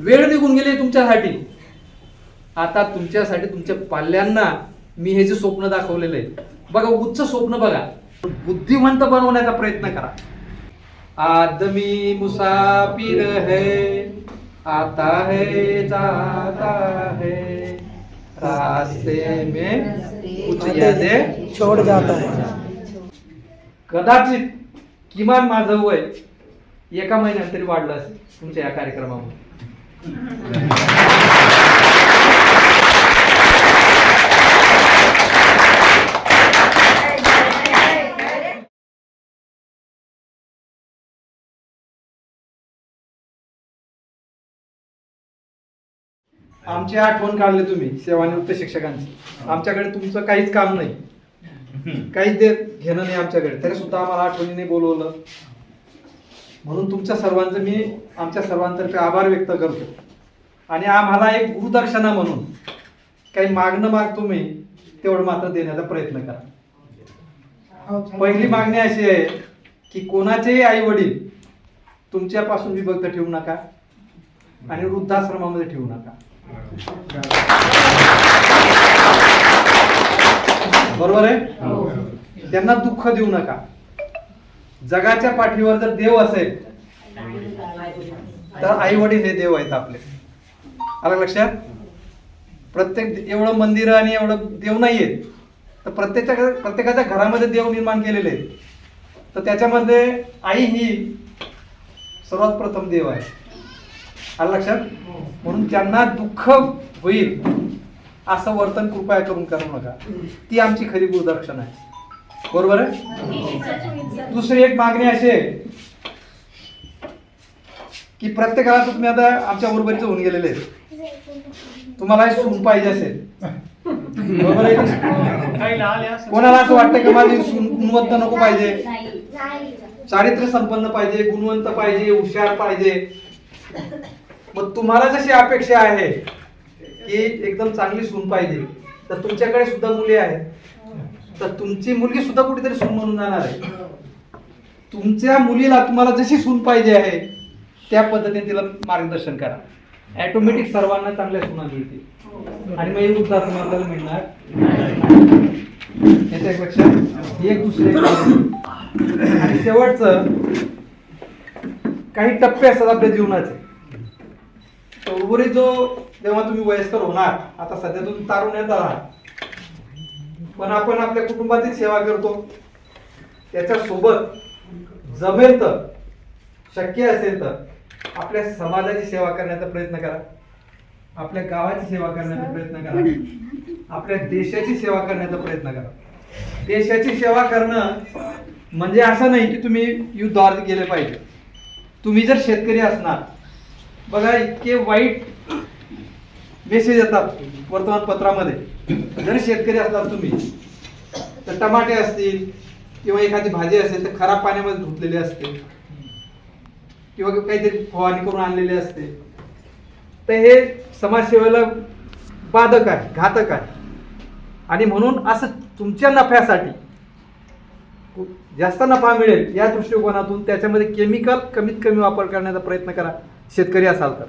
वेळ निघून गेली तुमच्यासाठी. आता तुमच्यासाठी तुमच्या पाल्यांना मी हे जे स्वप्न दाखवलेलं आहे बघा उच्च स्वप्न बघा. बुद्धिवंत बनवण्याचा प्रयत्न करा. आदमी मुसाफिर है आता है जाता है. रास्ते में कुछ यादें छोड़ जाता है. कदाचित किमान माझं वय एका महिन्यात तरी वाढलं असेल तुमच्या या कार्यक्रमामुळे. आमची आठवण काढली तुम्ही सेवानिवृत्त शिक्षकांची. आमच्याकडे तुमचं काहीच काम नाही. काहीच दे घेणं नाही आमच्याकडे. तरी सुद्धा आम्हाला आठवणीने बोलवलं. म्हणून तुमच्या सर्वांचं मी आमच्या सर्वांतर्फे आभार व्यक्त करतो. आणि आम्हाला एक गुरुदक्षिणा म्हणून काही मागणं मागतो मी तेवढं मात्र देण्याचा प्रयत्न करा. पहिली मागणी अशी आहे की कोणाचेही आई वडील तुमच्यापासून विभक्त ठेवू नका आणि वृद्धाश्रमामध्ये ठेवू नका. बरोबर आहे? त्यांना दुःख देऊ नका. जगाच्या पाठीवर जर देव असेल तर आई वडील हे देव आहेत आपले. आलं लक्षात? प्रत्येक एवढं मंदिर आणि एवढं देव नाही आहेत तर प्रत्येकाच्या प्रत्येकाच्या घरामध्ये देव निर्माण केलेले आहेत. तर त्याच्यामध्ये आई ही सर्वात प्रथम देव आहे. आलं लक्षात? म्हणून त्यांना दुःख होईल असं वर्तन कृपया करून करू नका. ती आमची खरी गुरुदक्षिणा आहे. बरोबर आहे? दुसरी एक मागणी अशी आहे की प्रत्येकाला तुम्ही आता आमच्या बरोबरीचं होऊन गेलेले आहेत. तुम्हाला सून पाहिजे असेल. बरोबर आहे कोणाला असं वाटतं की माझी गुणवंत नको पाहिजे? चारित्र्य संपन्न पाहिजे गुणवंत पाहिजे हुशार पाहिजे. मग तुम्हाला जशी अपेक्षा आहे की एकदम चांगली सून पाहिजे तर तुमच्याकडे सुद्धा मुली आहेत. तर तुमची मुलगी सुद्धा कुठेतरी सून म्हणून जाणार आहे. तुमच्या मुलीला तुम्हाला जशी सून पाहिजे आहे त्या पद्धतीने तिला मार्गदर्शन करा. ॲटोमॅटिक सर्वांना चांगल्या सुना मिळतील. आणि मग एक उदाहरण आपल्याला मिळणार. याच्या एक लक्षात एक दुसरे आणि शेवटचं काही टप्पे असतात आपल्या जीवनाचे. तर उर्वरित जो जेव्हा तुम्ही वयस्कर होणार आता सध्या तुम्ही तारुण्यात आहात पण आपण आपल्या कुटुंबाची सेवा करतो. त्याच्यासोबत जमेल तर शक्य असेल तर आपल्या समाजाची सेवा करण्याचा प्रयत्न करा. आपल्या गावाची सेवा करण्याचा प्रयत्न करा. आपल्या देशाची सेवा करण्याचा प्रयत्न करा. देशाची सेवा करणं म्हणजे असं नाही की तुम्ही युद्धावर गेले पाहिजे. तुम्ही जर शेतकरी असणार बघा इतके वाईट मेसेज येतात वर्तमानपत्रामध्ये. जर शेतकरी असला तुम्ही तर टमाटे असतील किंवा एखादी भाजी असेल तर खराब पाण्यामध्ये धुतलेली असते. किंवा काहीतरी फवारणी करून आणलेली असते. तर हे समाजसेवेला बाधक आहे घातक आहे. आणि म्हणून असं तुमच्या नफ्यासाठी जास्त नफा मिळेल या दृष्टिकोनातून त्याच्यामध्ये केमिकल कमीत कमी वापर करण्याचा प्रयत्न करा शेतकरी असाल तर.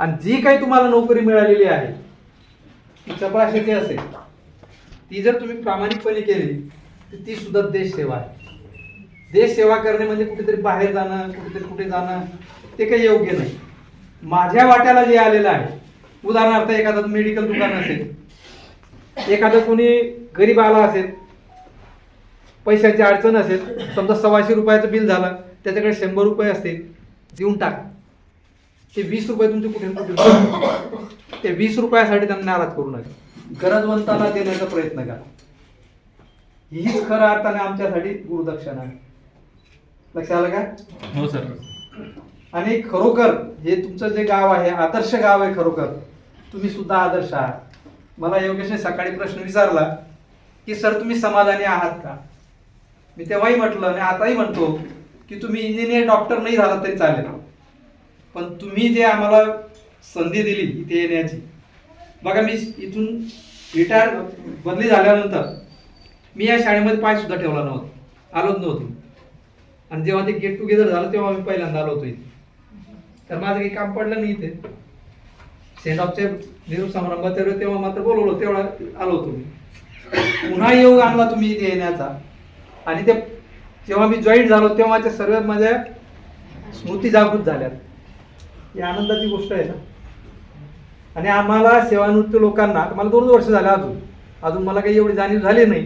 आणि जी काही तुम्हाला नोकरी मिळालेली आहे ती असेल ती जर तुम्ही प्रामाणिकपणे केली तर ती सुद्धा देश सेवा आहे. देश सेवा करणे म्हणजे कुठेतरी बाहेर जाणं कुठेतरी कुठे जाणं ते काही योग्य नाही. माझ्या वाट्याला जे आलेलं आहे उदाहरणार्थ एखादं मेडिकल दुकान असेल एखादं कोणी गरीब आला असेल पैशाची अडचण असेल समजा सव्वाशे रुपयाचं बिल झालं त्याच्याकडे शंभर रुपये असतील देऊन टाक. ते वीस रुपये तुमचे कुठे कुठे. ते वीस रुपयासाठी त्यांना नाराज करू नका. गरजवंताला देण्याचा प्रयत्न करा. हीच खरं अर्थाने आमच्यासाठी गुरुदक्षिणा आहे. लक्षात आलं का? हो सर. आणि खरोखर हे तुमचं जे गाव आहे आदर्श गाव आहे खरोखर तुम्ही सुद्धा आदर्श आहात. मला योगेशने सकाळी प्रश्न विचारला की सर तुम्ही समाधानी आहात का? मी तेव्हाही म्हटलं आणि आताही म्हणतो की तुम्ही इंजिनियर डॉक्टर नाही झाला तरी चालेल. पण तुम्ही जे आम्हाला संधी दिली इथे येण्याची बघा मी इथून रिटायर बदली झाल्यानंतर मी या शाळेमध्ये पाय सुद्धा ठेवला नव्हता आलोच नव्हतो. आणि जेव्हा ते गेट टुगेदर झालं तेव्हा मी पहिल्यांदा आलो होतो इथे. तर माझं काही काम पडलं नाही इथे. सेंड ऑफचे निरोप समारंभात तेव्हा तेव्हा मात्र बोलवलं तेवढा आलो होतो मी. पुन्हा योग आणला तुम्ही इथे येण्याचा. आणि ते जेव्हा मी जॉईन झालो तेव्हा त्या सर्व माझ्या स्मृती जागृत झाल्यात. ही आनंदाची गोष्ट आहे ना. आणि आम्हाला सेवानिवृत्त लोकांना मला दोन वर्ष झाले अजून. अजून मला काही एवढी जाणीव झाली नाही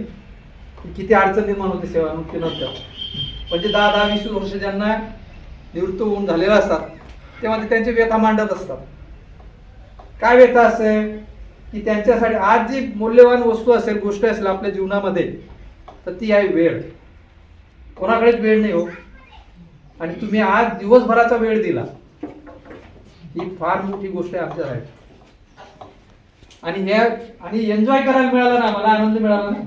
की किती अडचण निर्माण होते सेवानिवृत्तीनंतर म्हणजे दहा दहा वीस वर्ष ज्यांना निवृत्त होऊन झालेलं असतात तेव्हा ते म्हणजे त्यांची व्यथा मांडत असतात. काय व्यथा असेल? की त्यांच्यासाठी आज जी मौल्यवान वस्तू असेल गोष्ट असेल आपल्या जीवनामध्ये तर ती आहे वेळ. कोणाकडेच वेळ नाही हो. आणि तुम्ही आज दिवसभराचा वेळ दिला. ही फार मोठी गोष्ट आहे आमच्यासाठी आणि हे आणि एन्जॉय करायला मिळालं ना मला आनंद मिळाला ना.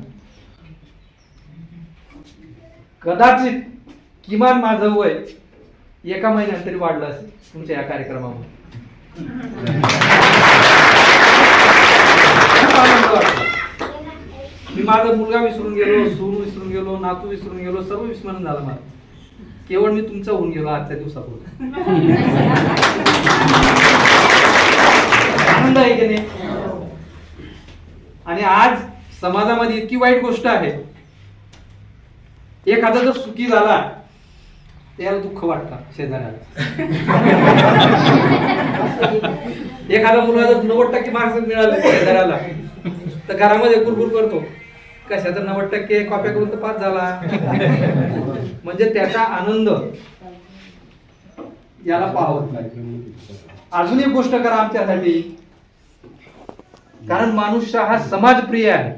कदाचित किमान माझं वय एका महिन्यात तरी वाढलं असेल तुमच्या या कार्यक्रमामुळे. मी माझा मुलगा विसरून गेलो सून विसरून गेलो नातू विसरून गेलो सर्व विस्मरण झालं मला. केवळ मी तुमचा होऊन गेलो आजच्या दिवसापूर्वी आनंद आहे की नाही? आणि आज समाजामध्ये इतकी वाईट गोष्ट आहे. एखादा जर सुखी झाला त्याला दुःख वाटतं शेजाऱ्याला. एखादा मुलगा जर नव्वद टक्के मार्क्स मिळाले शेजाऱ्याला तर घरामध्ये कुरकुर करतो. कशाचा नव्वद टक्के कॉप्या करून तर पास झाला. म्हणजे त्याचा आनंद याला पाहत नाही अजून एक गोष्ट करा आमच्यासाठी. कारण मनुष्य हा समाजप्रिय आहे.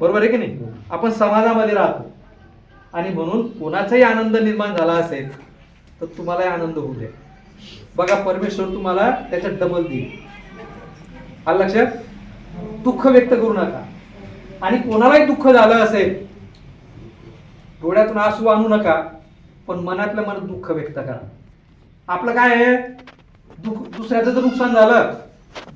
बरोबर आहे की नाही? आपण समाजामध्ये राहतो. आणि म्हणून कोणाचाही आनंद निर्माण झाला असेल तर तुम्हालाही आनंद होऊ दे बघा परमेश्वर तुम्हाला त्याच्यात डबल देईल. आलं लक्षात? दुःख व्यक्त करू नका. आणि कोणालाही दुःख झालं असेल डोळ्यातून आसू आणू नका पण मनातल्या मनात दुःख व्यक्त करा. आपलं काय आहे? दुःख दुसऱ्याचं जर नुकसान झालं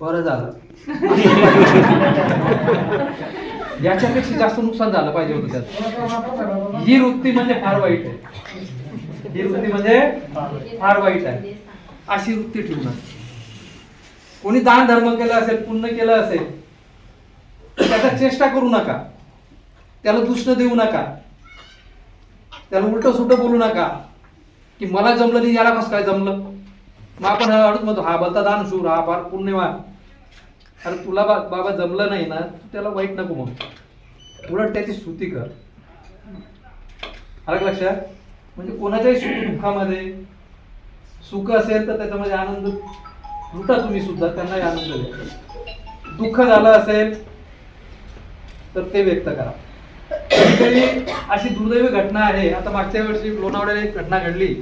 बरं झालं. याच्यापेक्षा जास्त नुकसान झालं पाहिजे होतं त्याचं ही वृत्ती म्हणजे फार वाईट आहे. ही वृत्ती म्हणजे फार वाईट आहे. अशी वृत्ती ठेवू नका कोणी दान धर्म केला असेल पुण्य केलं असेल त्याचा चेष्टा करू नका. त्याला दुष्ट देऊ नका. त्याला उलट सुलट बोलू नका. की मला जमलं नाही याला कसं काय जमलं? मग आपण अडत म्हणतो हा बोलता दानशूर हा फार पुण्यवान. अरे तुला बा- बाबा जमलं नाही ना तू त्याला वाईट नको मग उलट त्याची स्तुती कर. आलं लक्षात? म्हणजे कोणाच्याही सुख दुःखामध्ये सुख असेल तर त्याच्यामध्ये आनंद लुटा तुम्ही सुद्धा त्यांनाही आनंद द्या. दुःख झालं असेल तर ते व्यक्त करा. अशी दुर्दैवी घटना आहे. आता मागच्या वर्षी लोणावळ्याला एक घटना घडली.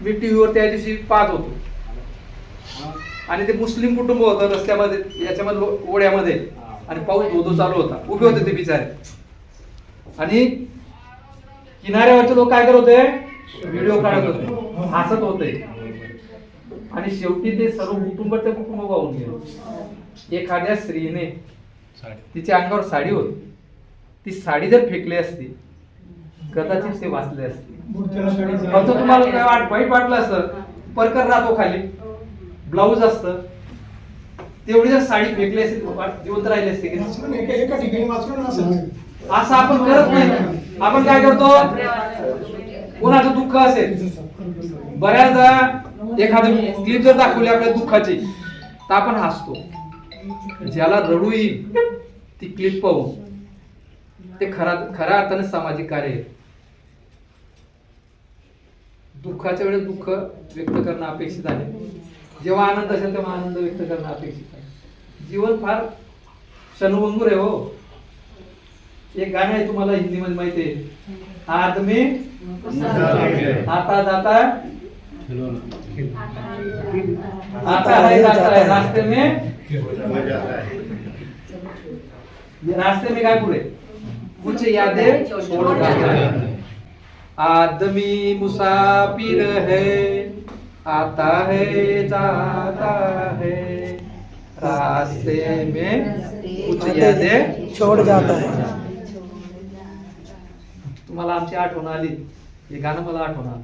मी व्हीवर त्या दिवशी पाहत होतो. आणि ते मुस्लिम कुटुंब होतं रस्त्यामध्ये याच्यामध्ये ओढ्यामध्ये. आणि पाऊस धोधो चालू होता. उभे होते ते बिचारे. आणि किनाऱ्यावरचे लोक काय करत होते? व्हिडिओ काढत होते. हसत होते. आणि शेवटी ते सर्व कुटुंब ते कुटुंब वाहून गेले. एखाद्या स्त्रीने तिच्या अंगावर साडी होती. ती साडी जर फेकली असती कदाचित ते वाचले असते. फक्त तुम्हाला काय वाट वाईट वाटलं असतं परकर राहतो खाली. ब्लाऊज असतं. तेवढी जर साडी फेकली असती वाट- जिवंत राहिली असते असं. आपण करत नाही. आपण काय करतो? कोणाचं दुःख असेल? बऱ्याचदा एखादं क्लिप जर दाखवली आपल्या दुःखाची तर आपण हसतो. ज्याला रडू येईल ती क्लिप पाहून. ते खरा खऱ्या अर्थाने सामाजिक कार्य आहे. दुःखाच्या वेळेस दुःख व्यक्त करणं अपेक्षित आहे. जेव्हा आनंद असेल तेव्हा आनंद व्यक्त करणं अपेक्षित आहे. जीवन फार क्षणभंगूर आहे हो. एक गाणं आहे तुम्हाला हिंदी मध्ये माहिती आहे. आदमी आता जाता आता है जाता है रास्ते में रास्ते में काय पुढे? कुछ यादें छोड़ जाता है आदमी मुसाफिर है आता है जाता है। रास्ते में कुछ यादें? छोड़ जाता है। तुम्हाला आमची आठवण आली. हे गाणं मला आठवण आलं.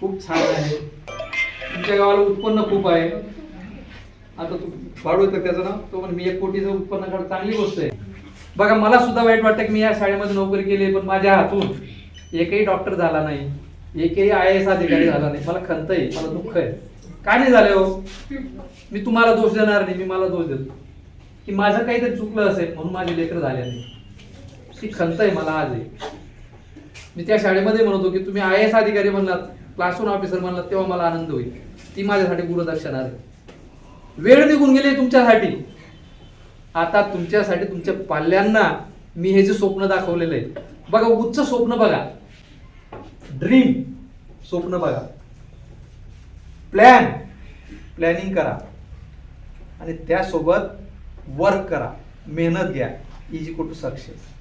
खूप छान आहे. तुमच्या गावाला उत्पन्न खूप आहे. आता तू वाढू येतं त्याचं नाव तो पण मी एक कोटीचं उत्पन्न काढ चांगली गोष्ट आहे. बघा मला सुद्धा वाईट वाटतं की मी या शाळेमध्ये नोकरी केली पण माझ्या हातून एकही डॉक्टर झाला नाही एकही आय एस अधिकारी झाला नाही. मला खंत आहे मला दुःख आहे. काय नाही झालं हो? मी तुम्हाला दोष देणार नाही मी मला दोष देतो. की माझं काहीतरी चुकलं असेल म्हणून माझे लेकर झाले नाही. ती खंत आहे मला आज आहे. मी त्या शाळेमध्ये म्हणतो की तुम्ही आय एस अधिकारी म्हणलात क्लासरूम ऑफिसर म्हणलात तेव्हा मला आनंद होईल. ती माझ्यासाठी गुरुदक्षणार आहे. वेळ निघून गेली तुमच्यासाठी. आता तुमच्यासाठी तुमच्या पाल्यांना मी हे जे स्वप्न दाखवलेलं आहे बघा उच्च स्वप्न बघा. ड्रीम स्वप्न बघा. प्लॅन प्लॅनिंग करा. आणि त्यासोबत वर्क करा. मेहनत घ्या. Is equal to success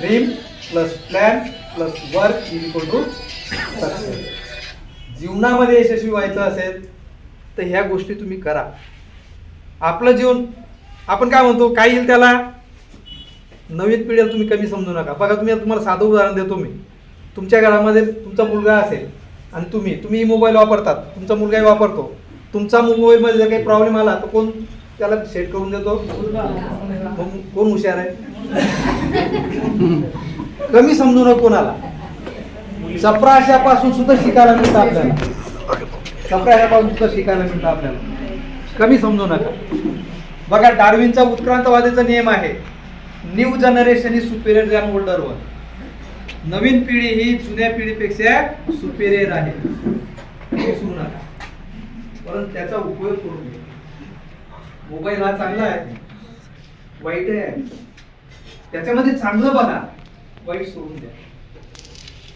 dream plus plan plus work is equal to success जीवनामध्ये यशस्वी व्हायचं असेल तर ह्या गोष्टी तुम्ही करा. आपलं जीवन आपण काय म्हणतो काय येईल त्याला? नवीन पिढीला तुम्ही कमी समजू नका. बघा तुम्ही तुम्हाला साधं उदाहरण देतो मी. तुमच्या घरामध्ये तुमचा मुलगा असेल आणि तुम्ही तुम्ही मोबाईल वापरतात. तुमचा मुलगाही वापरतो. तुमचा मोबाईलमध्ये जर काही प्रॉब्लेम आला तर कोण त्याला सेट करून देतो? कोण हुशार आहे? कमी समजू नका कोणाला. चपराशापासून सुद्धा शिकायला मिळतं आपल्याला. चपराशापासून सुद्धा शिकायला मिळतं आपल्याला. कमी समजू नका. बघा डार्विनचा उत्क्रांतवादीचा नियम आहे. New generation is superior than older one नवीन पिढी ही जुन्या पिढीपेक्षा सुपेरियर आहे. विसरू नका. परंतु त्याचा उपयोग करून घ्या मोबाईल हा चांगला आहे. वाईट आहे. त्याच्यामध्ये चांगलं बघा. वाईट सोडून द्या.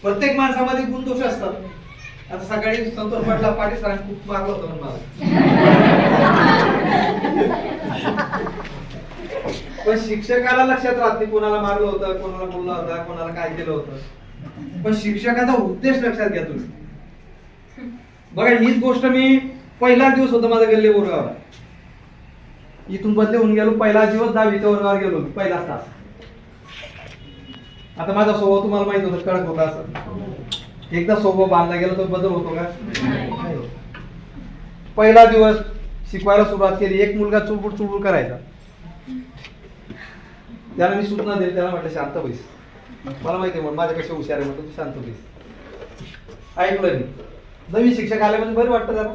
प्रत्येक माणसामध्ये गुण दोष असतात. आता सकाळी संतोष पाटला पाटील सरांनी खूप मारलं होतं मला. पण शिक्षकाला लक्षात राहत नाही कोणाला मारलं होतं कोणाला बोलला होता कोणाला काय केलं होतं. पण शिक्षकाचा उद्देश लक्षात घ्या तुम्ही. बघा हीच गोष्ट मी पहिला दिवस होता माझा गल्ले बोरगावला इथून बदली होऊन गेलो पहिला दिवस दहावीच्या वर्गावर गेलो मी, पहिलाच तास. आता माझा स्वभाव तुम्हाला माहीत होता कडक होता असं. एकदा स्वभाव बांधला गेला तर बदल होतो का. पहिला दिवस शिकवायला सुरुवात केली. एक मुलगा चुळबुळ चुळबुळ करायचा. त्याला मी सूचना दिली. त्याला म्हटलं शांत बैस. मला माहिती म्हणून माझ्यापेक्षा हुशार आहे म्हणतो तू शांत बैस. ऐकलं मी. नवीन शिक्षक आले म्हणजे बरं वाटतं त्याला.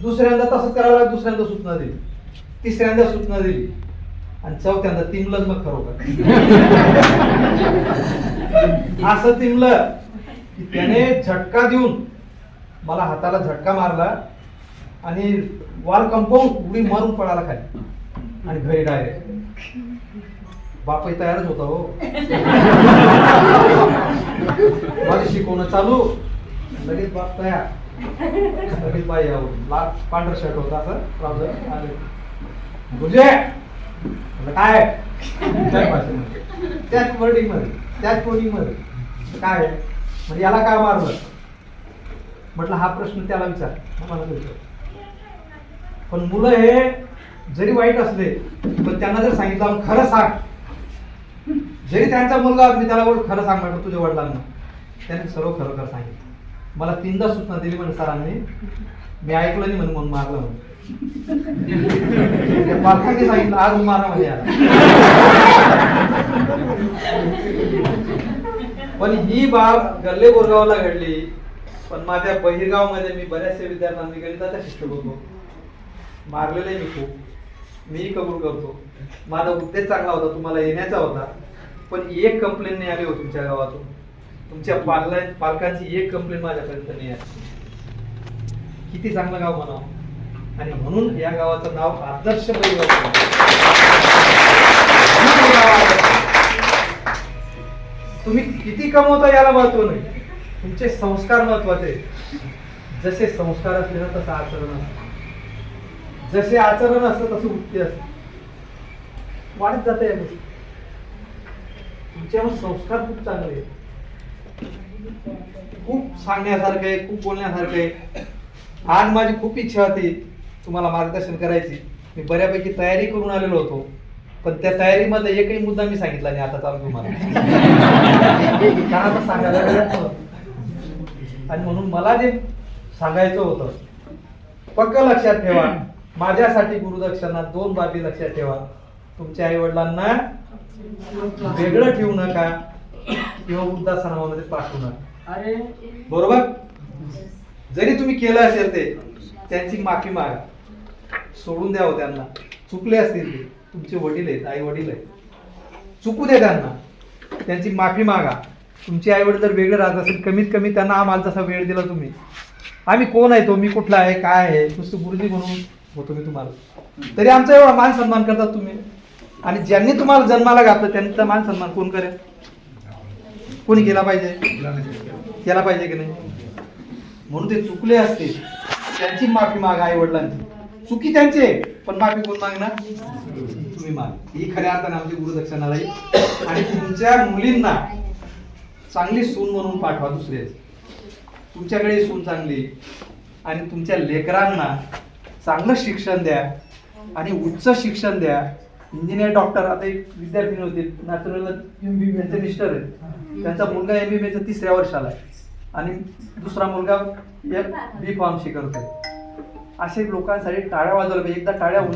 दुसऱ्यांदा तसंच करायला दुसऱ्यांदा सूचना दिली. तिसऱ्यांदा सूचना दिली. आणि चौथ्यांदा तिमलंच मग खरोखर. असं तिमलं त्याने झटका देऊन मला हाताला झटका मारला. आणि वॉल कंपाऊंड उडी मारून पडायला खाली. आणि घरी डायरेक्ट बापही तयारच होता हो. माझं शिकवणं चालू. लगेच बाप तयार. लगेच बाई यावं. लाल पांढरा शर्ट होता असं ट्राउझर आले गुरुजे! काय? त्याच भाषेमध्ये त्याच वर्डिंगमध्ये त्याच कोडिंगमध्ये. काय? आहे? म्हणजे याला काय मारलं? म्हटलं हा प्रश्न त्याला विचार. मला विचार पण मुलं हे जरी वाईट असले पण त्यांना जर सांगितलं खरं सांग. जरी त्यांचा मुलगा मी त्याला बोल खरं सांग म्हटलं तुझ्या वडिलांना. त्याने सर्व खरं खरं सांगितलं. मला तीनदा सूचना दिली म्हणे सरांनी मी ऐकलं नाही म्हणून म्हणून मारलं म्हणून पालकांनी सांगितलं आज मारा म्हणजे पण ही बाब गल्ले बोरगावला घडली. पण माझ्या बहिरगावमध्ये मी बऱ्याचशा विद्यार्थ्यांनी गणिताचा शिष्य होतो मारलेले मी खूप. मीही कबूल करतो. माझा उद्देश चांगला होता तुम्हाला येण्याचा होता. पण एक कंप्लेंट नाही आली हो तुमच्या गावातून. तुमच्या पालला पालकांची एक कंप्लेंट माझ्यापर्यंत नाही आली. किती चांगलं गाव म्हणावं. आणि म्हणून या गावाचं नाव आदर्श आदर्श. तुम्ही किती कमवता याला महत्त्व नाही. तुमचे संस्कार महत्त्वाचे. जसे संस्कार असले ना तसं आचरण असतं. जसे आचरण असतं तसं वृत्ती असते. वाढत जात या गोष्टी. तुमच्यावर संस्कार खूप चांगले आहेत. खूप सांगण्यासारखं आहे खूप बोलण्यासारखं आहे. आज माझी खूप इच्छा होती तुम्हाला मार्गदर्शन करायची. मी बऱ्यापैकी तयारी करून आलेलो होतो. पण त्या तयारीमध्ये एकही मुद्दा मी सांगितला नाही आता चालू तुम्हाला. कारण सांगायला आणि म्हणून मला जे सांगायचं होतं पक्क लक्षात ठेवा. माझ्यासाठी गुरुदक्षिणा दोन बाबी लक्षात ठेवा. तुमच्या आई वडिलांना वेगळं ठेवू नका. किंवा वृद्धाश्रमामध्ये पाठवू नका. अरे. बरोबर? जरी तुम्ही केलं असेल ते त्यांची माफी मागा. सोडून द्यावं त्यांना. चुकले असतील ते. तुमचे वडील आहेत आई वडील आहेत. चुकू दे त्यांना. त्यांची माफी मागा. तुमचे आई वडील जर वेगळे राहत असेल कमीत कमी त्यांना आम्हाला जसा वेळ दिला तुम्ही. आम्ही कोण आहे तो? मी कुठला आहे? काय आहे? नुसतं गुरुजी म्हणून होतो मी तुम्हाला. तरी आमचा एवढा मान सन्मान करतात तुम्ही. आणि ज्यांनी तुम्हाला जन्माला घातलं त्यांचा मान सन्मान कोण करेल? कोणी केला पाहिजे? केला पाहिजे की नाही? म्हणून ते चुकले असतील. त्यांची माफी मागा आई वडिलांची चुकी त्यांचे पण माफी कोण मागणार? तुम्ही माग. ही खऱ्या अर्थाने आमची गुरुदक्षिणा राहील आणि तुमच्या मुलींना चांगली सून म्हणून पाठवा दुसरे. तुमच्याकडे सून चांगली आणि तुमच्या लेकरांना चांगलं शिक्षण द्या आणि उच्च शिक्षण द्या. इंजिनियर डॉक्टर आता एक विद्यार्थी होते नॅचरल त्यांचे मिस्टर आहेत. त्यांचा मुलगा एम बी बीच्या तिसऱ्या वर्षाला आहे. आणि दुसरा मुलगा बी फार्मसी करतोय. असे लोकांसाठी टाळ्या वाजवल्या पाहिजे. एकदा टाळ्या होऊन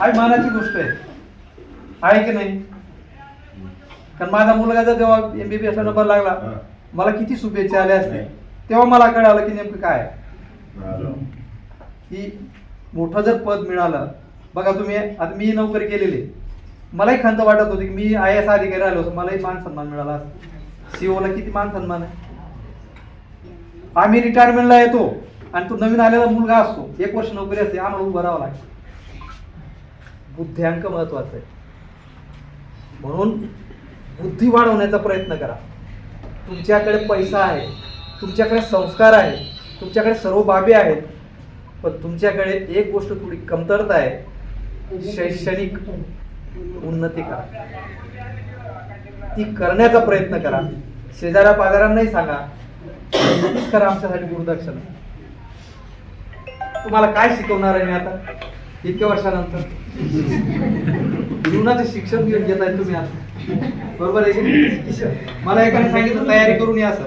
आहे मानाची गोष्ट आहे. आहे की नाही? कारण माझा मुलगा जर जेव्हा एम बी बी एसला नंबर लागला मला किती शुभेच्छा आल्या असतील. तेव्हा मला कळालं की नेमकं काय. की मोठं जर पद मिळालं बघा तुम्ही आता मी नोकरी केलेली. मलाही खंत वाटत होती की मी आय एस अधिकारी आलो होतो मलाही मान सन्मान मिळाला सीओला किती मान सन्मान आहे? आम्ही रिटायरमेंटला येतो आणि तो नवीन आलेला मुलगा असतो. एक वर्ष नोकरी असते आम्हाला उभं राहावं लागतं. बुद्ध्यांक महत्वाचं आहे. म्हणून बुद्धी वाढवण्याचा प्रयत्न करा. तुमच्याकडे पैसा आहे. तुमच्याकडे संस्कार आहे तुमच्याकडे सर्व बाबी आहेत पण तुमच्याकडे एक गोष्ट थोडी कमतरता आहे शैक्षणिक उन्नती करा. ती करण्याचा प्रयत्न करा. शेजाऱ्या पाजाऱ्यांनाही सांगा करा आमच्यासाठी गुरुदक्षिणा तुम्हाला काय शिकवणार आहे मी आता? इतक्या वर्षानंतर. जीवनाचे शिक्षण घेऊन घेत आहे तुम्ही आता. बरोबर आहे मला एकाने सांगितलं तयारी करून या सर.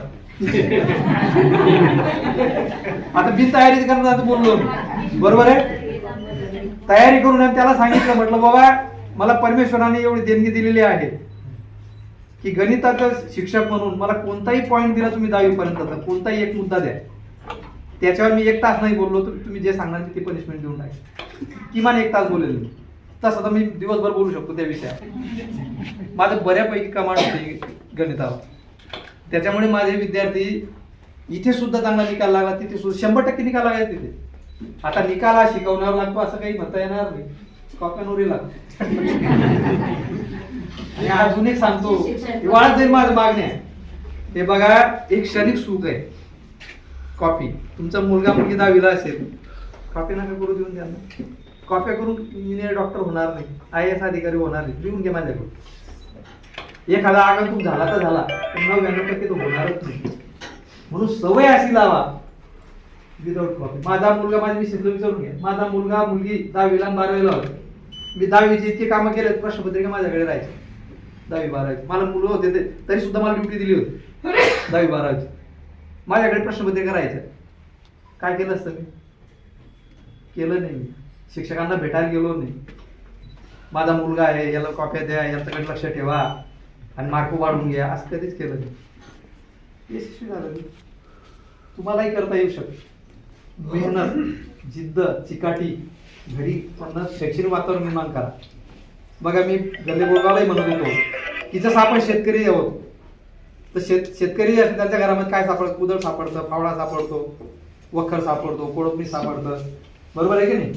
आता मी तयारी करणार आता बोललो मी. बरोबर आहे? तयारी करून त्याला सांगितलं म्हटलं बाबा मला परमेश्वराने एवढी देणगी दिलेली आहे की गणिताचा शिक्षक म्हणून मला कोणताही पॉईंट दिला तुम्ही दहावीपर्यंत कोणताही एक मुद्दा द्या. त्याच्यावर मी एक तास नाही बोललो तर तुम्ही जे सांगणार ते पनिशमेंट देऊन टाक. किमान एक तास बोलेल मी. तसं तर मी दिवसभर बोलू शकतो त्या विषयावर. माझं बऱ्यापैकी कमांड होते गणितावर. त्याच्यामुळे माझे विद्यार्थी इथे सुद्धा चांगला निकाल लागला तिथे सुद्धा शंभर टक्के निकाल लागायचा तिथे. आता निकाल हा शिकवण्यावर लागतो असं काही म्हणता येणार नाही. कॉप्यानवरी लागतो. अजून एक सांगतो वाढत जाईल माझं मागण्या हे बघा एक क्षणिक सुख आहे. कॉपी तुमचा मुलगा मुलगी दहावीला असेल. कॉपी नका करू देऊन द्या ना कॉप्या करून इंजिनियर डॉक्टर होणार नाही. आय एस अधिकारी होणार नाही. लिहून घ्या माझ्याकडून. एखादा आगंतुक झाला तर झाला. पण नव्याण्णव टक्के तो होणारच नाही. म्हणून सवय अशी लावा. विदाऊट कॉपी माझा मुलगा माझं मी शिकलो विचारून घ्या. माझा मुलगा मुलगी दहावीला बारावीला होते. मी दहावीची इतकी कामं केलं प्रश्नपत्रिका माझ्याकडे राहायची. दहावी बारावीची. मला मुलं होते ते. तरी सुद्धा मला ड्युटी दिली होती. दहावी बारावीची. माझ्याकडे प्रश्नपत्रिका राहायच्या. काय केलं असतं मी? केलं नाही मी. शिक्षकांना भेटायला गेलो नाही. माझा मुलगा आहे याला कॉप्या द्या याच्याकडे लक्ष ठेवा. आणि मार्क वाढवून घ्या असं कधीच केलं नाही. यशस्वी झालं तुम्हालाही करता येऊ शकत. मेहनत जिद्द चिकाटी घरी पण शैक्षणिक वातावरण निर्माण करा. बघा मी गल्ले बोलगावलाही म्हणत होतो की जसं आपण शेतकरी आहोत. तर शेत शेतकरी त्यांच्या घरामध्ये काय सापडतं? कुदळ सापडतं फावडा सापडतो वखर सापडतो कोळपणी सापडतं. बरोबर आहे की नाही?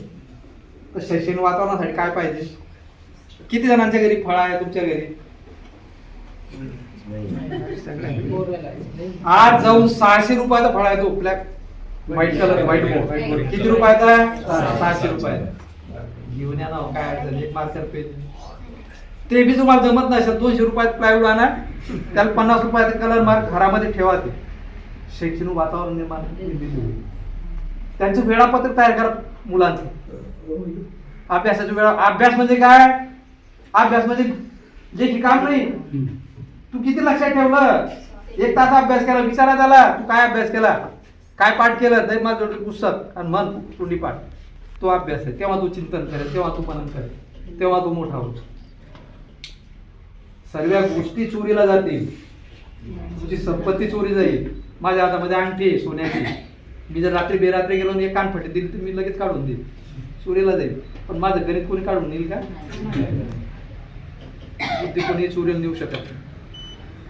तर शैक्षणिक वातावरणासाठी काय पाहिजे? किती जणांच्या घरी फळ आहे तुमच्या घरी? आज जाऊन सहाशे रुपयाचा फळ आहे तो black white colour white board किती रुपयाचा आहे? सहाशे रुपयाचा. घेऊन या ना काय अडचण एक मार्कर पेज ते बी तुम्हाला जमत नसेल दोनशे रुपयात प्लायवूड आणा. त्याला पन्नास रुपयाचा कलर मार्क घरामध्ये ठेवा ते. शैक्षणिक वातावरण निर्माण. त्यांचं वेळापत्रक तयार करा मुलांचं. अभ्यासाचं वेळा अभ्यास म्हणजे काय? अभ्यास म्हणजे जे की काम नाही. तू किती लक्षात ठेवलं? एक तास अभ्यास केला विचारा त्याला तू काय अभ्यास केला? काय पाठ केलं? दे माझं पुस्तक आणि मन तोंडी पाठ. तो अभ्यास आहे. तेव्हा तू चिंतन करेल तेव्हा तू मनन करेल तेव्हा तू मोठा होतो सर्व गोष्टी चोरीला जातील. तुझी संपत्ती चोरी जाईल. माझ्या हातामध्ये अंगठी आहे सोन्याची. मी जर रात्री बेरात्री गेलो एक कानफटी दिली तर मी लगेच काढून देईल चोरीला जाईल. पण माझं गणित कोणी काढून नेईल का? बुद्धी कोणी चोरीला नेऊ शकत नाही.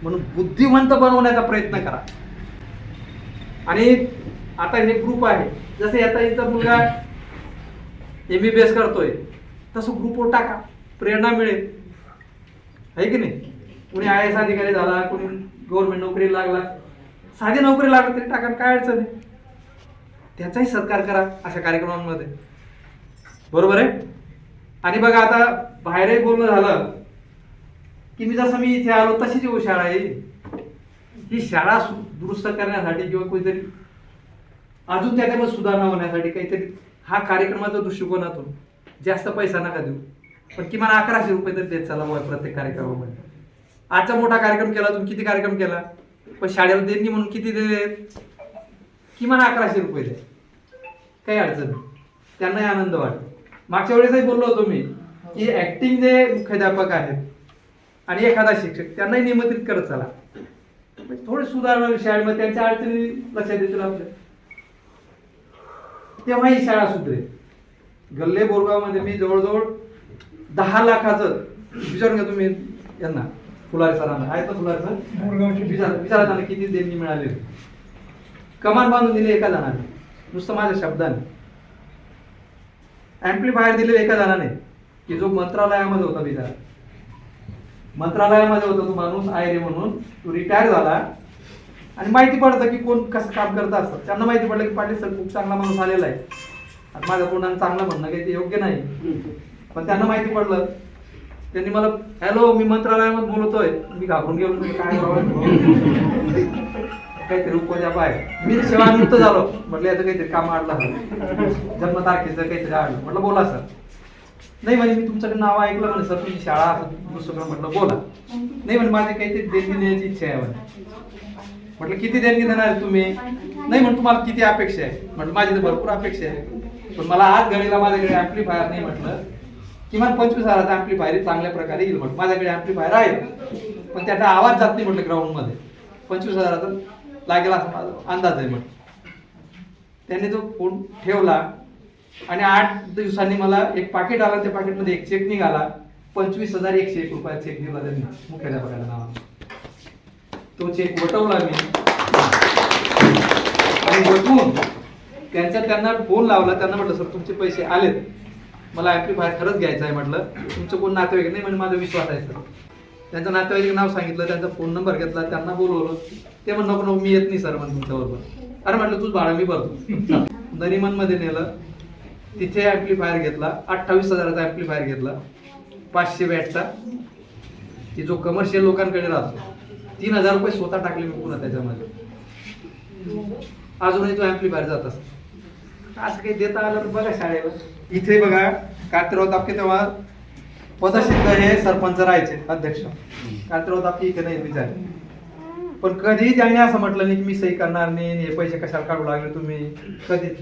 म्हणून बुद्धिवंत बनवण्याचा प्रयत्न करा. आणि आता हे ग्रुप आहे. जसं आता इथचा मुलगा एम बी बी एस करतोय तसं ग्रुपवर टाका. प्रेरणा मिळेल. आहे की नाही? कुणी आय एस अधिकारी झाला कुणी गव्हर्नमेंट नोकरी लागला. साधी नोकरी लागली तरी टाका काय अडचण आहे? त्याचाही सत्कार करा अशा कार्यक्रमांमध्ये. बरोबर आहे? आणि बघा आता बाहेरही बोलणं झालं की मी जसं मी इथे आलो तशीच येऊ शाळा आहे. ही शाळा सु- दुरुस्त करण्यासाठी किंवा कोणीतरी अजून त्याच्यामध्ये सुधारणा होण्यासाठी काहीतरी हा कार्यक्रमाचा दृष्टिकोनातून जास्त पैसा नका देऊ. पण किमान अकराशे रुपये तरी देत चला बुवा प्रत्येक कार्यक्रमामध्ये. आजचा मोठा कार्यक्रम केला तुम्ही किती कार्यक्रम केला? पण शाळेला देणगी म्हणून किती दे किमान अकराशे रुपये द्या. काही अडचण त्यांनाही आनंद वाटतो मागच्या वेळेसही बोललो होतो मी की ऍक्टिंग जे मुख्याध्यापक आहेत आणि एखादा शिक्षक त्यांनाही निमंत्रित करत चला. म्हणजे थोडे सुधारणा शाळेमध्ये त्यांच्या अडचणी लक्षात येतील आपल्या. तेव्हा ही शाळा सुधरेल. गल्ले बोरगावमध्ये मी जवळजवळ दहा लाखाचं विचारून घ्या तुम्ही यांना फुलारे सरांना. आहेत ना फुलारे सर. विचार विचारा त्यांना किती देणगी मिळाली. कमान बांधून दिली एका जणाने. नुसतं माझ्या शब्दाने. ऍम्प्लिफायर दिले एका जणाने. की जो मंत्रालयामध्ये होता बिचारा. मंत्रालयामध्ये होता तो माणूस आयरे म्हणून. तो रिटायर झाला. आणि माहिती पडतं की कोण कसं काम करत असतं. त्यांना माहिती पडलं की पाटील सर खूप चांगला माणूस आलेला आहे. आणि माझ्या तोंडाने चांगलं म्हणणं काही ते योग्य नाही. पण त्यांना माहिती पडलं. त्यांनी मला हॅलो मी मंत्रालयामध्ये बोलतोय. मी घाबरून गेलो काय काहीतरी उपजाप आहे मी सेवानिवृत्त झालो. म्हटलं याचं काहीतरी काम आडलं जन्म तारखेचं काहीतरी आडलं. म्हटलं बोला सर. नाही म्हणजे मी तुमच्याकडे नाव ऐकलं म्हणे सर तुमची शाळा असं दुसरं म्हटलं बोला. नाही म्हणजे माझी काहीतरी देणगी देण्याची इच्छा आहे म्हणे. म्हटलं किती देणगी देणार आहे तुम्ही? नाही म्हणून तुम्हाला किती अपेक्षा आहे? म्हटलं माझी तर भरपूर अपेक्षा आहे. पण मला आज घडीला माझ्याकडे ऍम्प्लिफायर नाही म्हटलं. किमान पंचवीस हजाराचा ऍम्प्लिफायर चांगल्या प्रकारे येईल म्हटलं. माझ्याकडे ऍम्प्लिफायर आहे. पण त्याचा आवाज जात नाही म्हटलं ग्राउंडमध्ये पंचवीस हजाराचा लागेल असा माझा अंदाज आहे म्हटलं. त्यांनी तो फोन ठेवला आणि आठ दिवसांनी मला एक पाकिट आलं त्या पाकिटमध्ये एक चेक निघाला. पंचवीस हजार एकशे एक रुपयाचा चेक निघाला त्यांनी मुख्याध्यापकाच्या नावाने. तो चेक वटवला मी. आणि वटवून त्यांच्या त्यांना फोन लावला त्यांना म्हटलं सर तुमचे पैसे आलेत. मला ऍम्प्लिफायर खरंच घ्यायचं आहे म्हटलं. तुमचं कोण नातेवाईक नाही म्हणजे माझा विश्वास आहे सर. त्यांचं नातेवाईक नाव सांगितलं त्यांचा फोन नंबर घेतला त्यांना बोलवलं. ते म्हणणं नको नको, मी येत नाही सर म्हणून तुमच्याबरोबर. अरे म्हटलं तूच भाडा मी भरतो. नरिमनमध्ये नेलं. तिथे ॲम्प्लिफायर घेतला. अठ्ठावीस हजाराचा ॲम्प्लिफायर घेतला. पाचशे वॅटचा. की जो कमर्शियल लोकांकडे राहतो. तीन हजार रुपये स्वतः टाकले मी पुन्हा त्याच्यामध्ये. अजूनही तो ॲम्प्लिफायर जात असतो. असं काही देता आलं तर बघा शाळेला इथे बघा कात्रव तापके तेव्हा पदसिद्ध हे सरपंच राहायचे अध्यक्ष. कात्रव तापके इथे नाही विचार पण कधीही त्यांनी असं म्हटलं नाही की मी सही करणार नाही हे पैसे कशाला काढू लागले तुम्ही? कधीच.